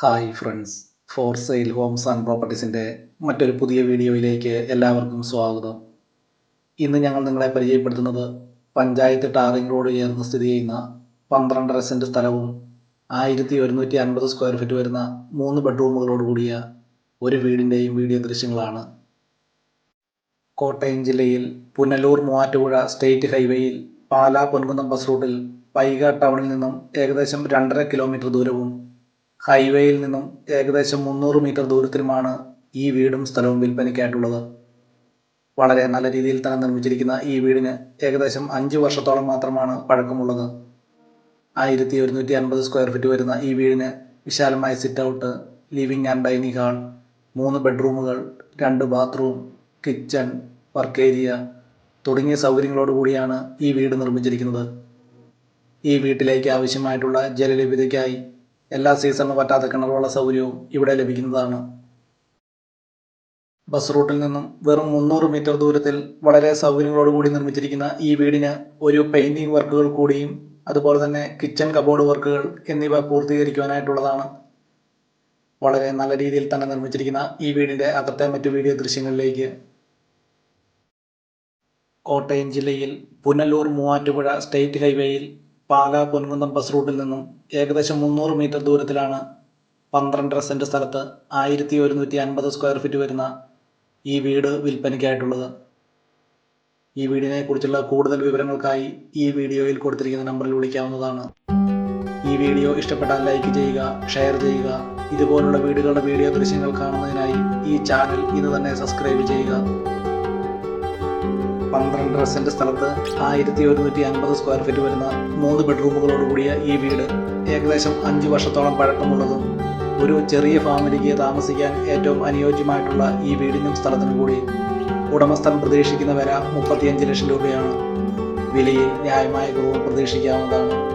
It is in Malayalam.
Hi friends. For sale homes and പ്രോപ്പർട്ടീസിന്റെ മറ്റൊരു പുതിയ വീഡിയോയിലേക്ക് എല്ലാവർക്കും സ്വാഗതം. ഇന്ന് ഞങ്ങൾ നിങ്ങളെ പരിചയപ്പെടുത്തുന്നത് പഞ്ചായത്ത് ടാറിംഗ് റോഡ് ചേർന്ന് സ്ഥിതി ചെയ്യുന്ന പന്ത്രണ്ടര സെന്റ് സ്ഥലവും ആയിരത്തി ഒരുന്നൂറ്റി അൻപത് സ്ക്വയർ ഫീറ്റ് വരുന്ന മൂന്ന് ബെഡ്റൂമുകളോട് കൂടിയ ഒരു വീടിന്റെയും വീഡിയോ ദൃശ്യങ്ങളാണ്. കോട്ടയം ജില്ലയിൽ പുനലൂർ മൂവാറ്റുപുഴ സ്റ്റേറ്റ് ഹൈവേയിൽ പാലാ പൊൻകുന്നം ബസ് റൂട്ടിൽ പൈക ടൗണിൽ നിന്നും ഏകദേശം രണ്ടര കിലോമീറ്റർ ദൂരവും ഹൈവേയിൽ നിന്നും ഏകദേശം മുന്നൂറ് മീറ്റർ ദൂരത്തിലുമാണ് ഈ വീടും സ്ഥലവും വിൽപ്പനയ്ക്കായിട്ടുള്ളത്. വളരെ നല്ല രീതിയിൽ തന്നെ നിർമ്മിച്ചിരിക്കുന്ന ഈ വീടിന് ഏകദേശം അഞ്ച് വർഷത്തോളം മാത്രമാണ് പഴക്കമുള്ളത്. ആയിരത്തി ഒരുന്നൂറ്റി അൻപത് സ്ക്വയർ ഫീറ്റ് വരുന്ന ഈ വീടിന് വിശാലമായ sit out living and dining hall മൂന്ന് ബെഡ്റൂമുകൾ രണ്ട് ബാത്റൂം കിച്ചൺ വർക്ക് ഏരിയ തുടങ്ങിയ സൗകര്യങ്ങളോട് കൂടിയാണ് ഈ വീട് നിർമ്മിച്ചിരിക്കുന്നത്. ഈ വീട്ടിലേക്ക് ആവശ്യമായിട്ടുള്ള ജലലഭ്യതയ്ക്കായി എല്ലാ സീസണിലും പറ്റാത്ത കിണറുള്ള സൗകര്യവും ഇവിടെ ലഭിക്കുന്നതാണ്. ബസ് റൂട്ടിൽ നിന്നും വെറും മുന്നൂറ് മീറ്റർ ദൂരത്തിൽ വളരെ സൗകര്യങ്ങളോട് കൂടി നിർമ്മിച്ചിരിക്കുന്ന ഈ വീടിന് ഒരു പെയിന്റിംഗ് വർക്കുകൾ കൂടിയും അതുപോലെ തന്നെ കിച്ചൺ കബോർഡ് വർക്കുകൾ എന്നിവ പൂർത്തീകരിക്കുവാനായിട്ടുള്ളതാണ്. വളരെ നല്ല രീതിയിൽ തന്നെ നിർമ്മിച്ചിരിക്കുന്ന ഈ വീടിന്റെ അകത്തെ മറ്റു വീഡിയോ ദൃശ്യങ്ങളിലേക്ക്. കോട്ടയം ജില്ലയിൽ പുനലൂർ മൂവാറ്റുപുഴ സ്റ്റേറ്റ് ഹൈവേയിൽ പാലാ പൊൻകുന്നം ബസ് റൂട്ടിൽ നിന്നും ഏകദേശം മുന്നൂറ് മീറ്റർ ദൂരത്തിലാണ് പന്ത്രണ്ടര സെന്റ് സ്ഥലത്ത് ആയിരത്തി ഒരുന്നൂറ്റി അൻപത് സ്ക്വയർ ഫീറ്റ് വരുന്ന ഈ വീട് വിൽപ്പനയ്ക്കായിട്ടുള്ളത്. ഈ വീടിനെ കുറിച്ചുള്ള കൂടുതൽ വിവരങ്ങൾക്കായി ഈ വീഡിയോയിൽ കൊടുത്തിരിക്കുന്ന നമ്പറിൽ വിളിക്കാവുന്നതാണ്. ഈ വീഡിയോ ഇഷ്ടപ്പെട്ടാൽ ലൈക്ക് ചെയ്യുക ഷെയർ ചെയ്യുക ഇതുപോലുള്ള വീടുകളുടെ വീഡിയോ ദൃശ്യങ്ങൾ കാണുന്നതിനായി ഈ ചാനൽ ഇന്ന് തന്നെ സബ്സ്ക്രൈബ് ചെയ്യുക. പന്ത്രണ്ടര സെന്റ് സ്ഥലത്ത് ആയിരത്തി ഒരുന്നൂറ്റി അൻപത് സ്ക്വയർ ഫീറ്റ് വരുന്ന മൂന്ന് ബെഡ്റൂമുകളോട് കൂടിയ ഈ വീട് ഏകദേശം അഞ്ച് വർഷത്തോളം പഴക്കമുള്ളതും ഒരു ചെറിയ ഫാമിലിക്ക് താമസിക്കാൻ ഏറ്റവും അനുയോജ്യമായിട്ടുള്ള ഈ വീടിനും സ്ഥലത്തിനും കൂടി ഉടമസ്ഥൻ പ്രതീക്ഷിക്കുന്ന വില മുപ്പത്തിയഞ്ച് ലക്ഷം രൂപയാണ്. വിലയിൽ ന്യായമായ കുറവ് പ്രതീക്ഷിക്കാവുന്നതാണ്.